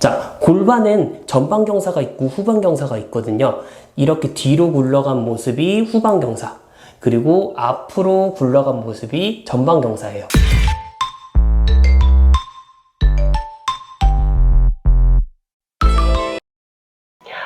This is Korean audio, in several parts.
자, 골반엔 전방 경사가 있고 후방 경사가 있거든요. 이렇게 뒤로 굴러간 모습이 후방 경사, 그리고 앞으로 굴러간 모습이 전방 경사예요.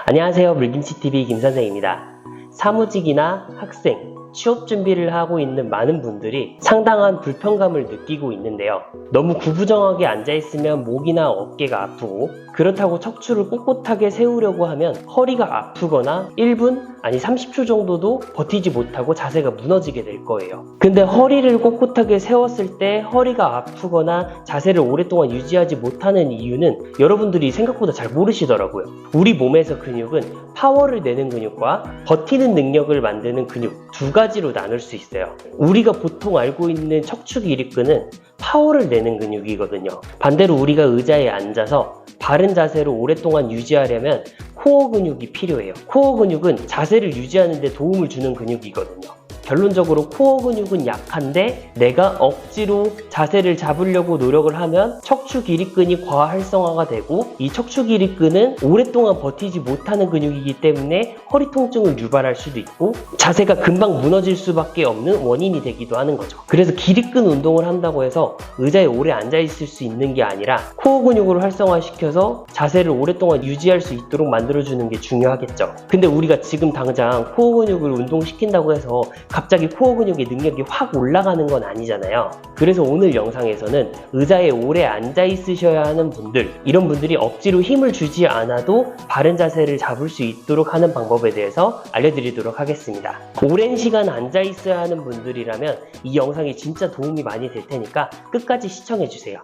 안녕하세요. 물김치TV 김선생입니다. 사무직이나 학생, 취업 준비를 하고 있는 많은 분들이 상당한 불편감을 느끼고 있는데요. 너무 구부정하게 앉아있으면 목이나 어깨가 아프고 그렇다고 척추를 꼿꼿하게 세우려고 하면 허리가 아프거나 1분 아니 30초 정도도 버티지 못하고 자세가 무너지게 될 거예요. 근데 허리를 꼿꼿하게 세웠을 때 허리가 아프거나 자세를 오랫동안 유지하지 못하는 이유는 여러분들이 생각보다 잘 모르시더라고요. 우리 몸에서 근육은 파워를 내는 근육과 버티는 능력을 만드는 근육 두 가지 로 나눌 수 있어요. 우리가 보통 알고 있는 척추 기립근은 파워를 내는 근육이거든요. 반대로 우리가 의자에 앉아서 바른 자세를 오랫동안 유지하려면 코어 근육이 필요해요. 코어 근육은 자세를 유지하는 데 도움을 주는 근육이거든요. 결론적으로 코어 근육은 약한데 내가 억지로 자세를 잡으려고 노력을 하면 척추 기립근이 과활성화가 되고 이 척추 기립근은 오랫동안 버티지 못하는 근육이기 때문에 허리 통증을 유발할 수도 있고 자세가 금방 무너질 수밖에 없는 원인이 되기도 하는 거죠. 그래서 기립근 운동을 한다고 해서 의자에 오래 앉아 있을 수 있는 게 아니라 코어 근육을 활성화시켜서 자세를 오랫동안 유지할 수 있도록 만들어주는 게 중요하겠죠. 근데 우리가 지금 당장 코어 근육을 운동시킨다고 해서 갑자기 코어 근육의 능력이 확 올라가는 건 아니잖아요. 그래서 오늘 영상에서는 의자에 오래 앉아 있으셔야 하는 분들, 이런 분들이 억지로 힘을 주지 않아도 바른 자세를 잡을 수 있도록 하는 방법에 대해서 알려드리도록 하겠습니다. 오랜 시간 앉아 있어야 하는 분들이라면 이 영상이 진짜 도움이 많이 될 테니까 끝까지 시청해 주세요.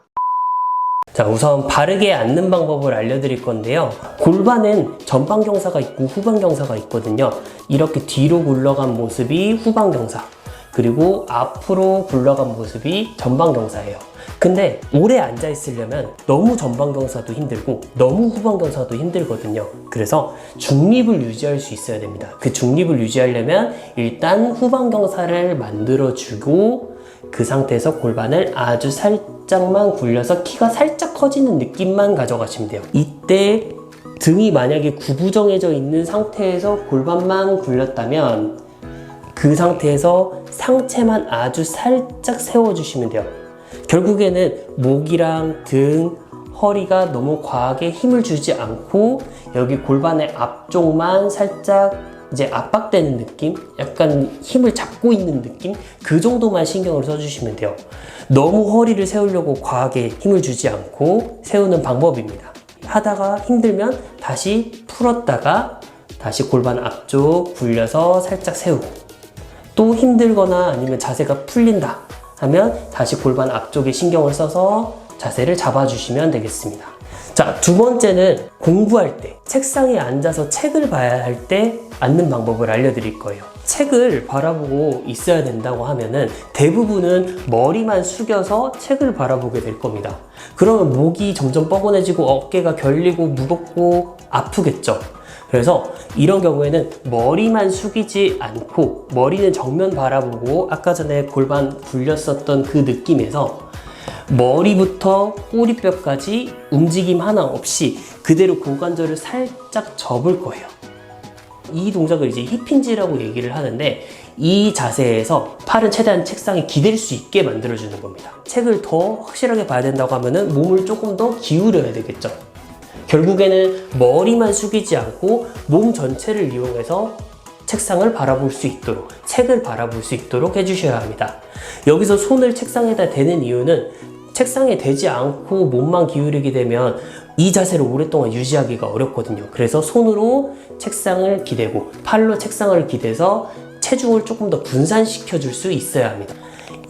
자, 우선 바르게 앉는 방법을 알려드릴 건데요. 골반엔 전방 경사가 있고 후방 경사가 있거든요. 이렇게 뒤로 굴러간 모습이 후방 경사, 그리고 앞으로 굴러간 모습이 전방 경사예요. 근데 오래 앉아 있으려면 너무 전방 경사도 힘들고 너무 후방 경사도 힘들거든요. 그래서 중립을 유지할 수 있어야 됩니다. 그 중립을 유지하려면 일단 후방 경사를 만들어 주고 그 상태에서 골반을 아주 살짝만 굴려서 키가 살짝 커지는 느낌만 가져가시면 돼요. 이때 등이 만약에 구부정해져 있는 상태에서 골반만 굴렸다면 그 상태에서 상체만 아주 살짝 세워주시면 돼요. 결국에는 목이랑 등, 허리가 너무 과하게 힘을 주지 않고 여기 골반의 앞쪽만 살짝 이제 압박되는 느낌? 약간 힘을 잡고 있는 느낌? 그 정도만 신경을 써주시면 돼요. 너무 허리를 세우려고 과하게 힘을 주지 않고 세우는 방법입니다. 하다가 힘들면 다시 풀었다가 다시 골반 앞쪽 굴려서 살짝 세우고 또 힘들거나 아니면 자세가 풀린다 하면 다시 골반 앞쪽에 신경을 써서 자세를 잡아주시면 되겠습니다. 자, 두 번째는 공부할 때, 책상에 앉아서 책을 봐야 할 때 앉는 방법을 알려드릴 거예요. 책을 바라보고 있어야 된다고 하면은 대부분은 머리만 숙여서 책을 바라보게 될 겁니다. 그러면 목이 점점 뻐근해지고 어깨가 결리고 무겁고 아프겠죠. 그래서 이런 경우에는 머리만 숙이지 않고 머리는 정면 바라보고 아까 전에 골반 굴렸었던 그 느낌에서 머리부터 꼬리뼈까지 움직임 하나 없이 그대로 고관절을 살짝 접을 거예요. 이 동작을 이제 힙힌지라고 얘기를 하는데 이 자세에서 팔은 최대한 책상에 기댈 수 있게 만들어주는 겁니다. 책을 더 확실하게 봐야 된다고 하면 은 몸을 조금 더 기울여야 되겠죠. 결국에는 머리만 숙이지 않고 몸 전체를 이용해서 책상을 바라볼 수 있도록 책을 바라볼 수 있도록 해주셔야 합니다. 여기서 손을 책상에다 대는 이유는 책상에 대지 않고 몸만 기울이게 되면 이 자세를 오랫동안 유지하기가 어렵거든요. 그래서 손으로 책상을 기대고 팔로 책상을 기대서 체중을 조금 더 분산시켜 줄 수 있어야 합니다.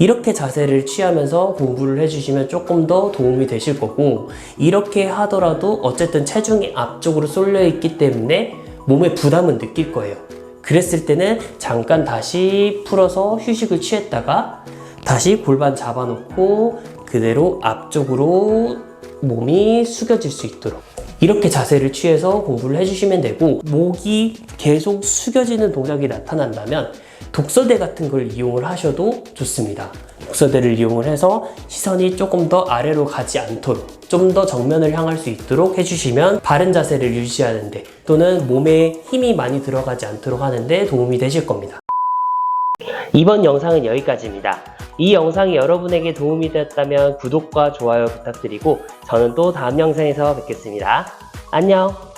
이렇게 자세를 취하면서 공부를 해주시면 조금 더 도움이 되실 거고 이렇게 하더라도 어쨌든 체중이 앞쪽으로 쏠려 있기 때문에 몸에 부담은 느낄 거예요. 그랬을 때는 잠깐 다시 풀어서 휴식을 취했다가 다시 골반 잡아놓고 그대로 앞쪽으로 몸이 숙여질 수 있도록 이렇게 자세를 취해서 공부를 해주시면 되고 목이 계속 숙여지는 동작이 나타난다면 독서대 같은 걸 이용을 하셔도 좋습니다. 곡선들을 이용을 해서 시선이 조금 더 아래로 가지 않도록 좀 더 정면을 향할 수 있도록 해주시면 바른 자세를 유지하는데 또는 몸에 힘이 많이 들어가지 않도록 하는데 도움이 되실 겁니다. 이번 영상은 여기까지입니다. 이 영상이 여러분에게 도움이 되었다면 구독과 좋아요 부탁드리고 저는 또 다음 영상에서 뵙겠습니다. 안녕!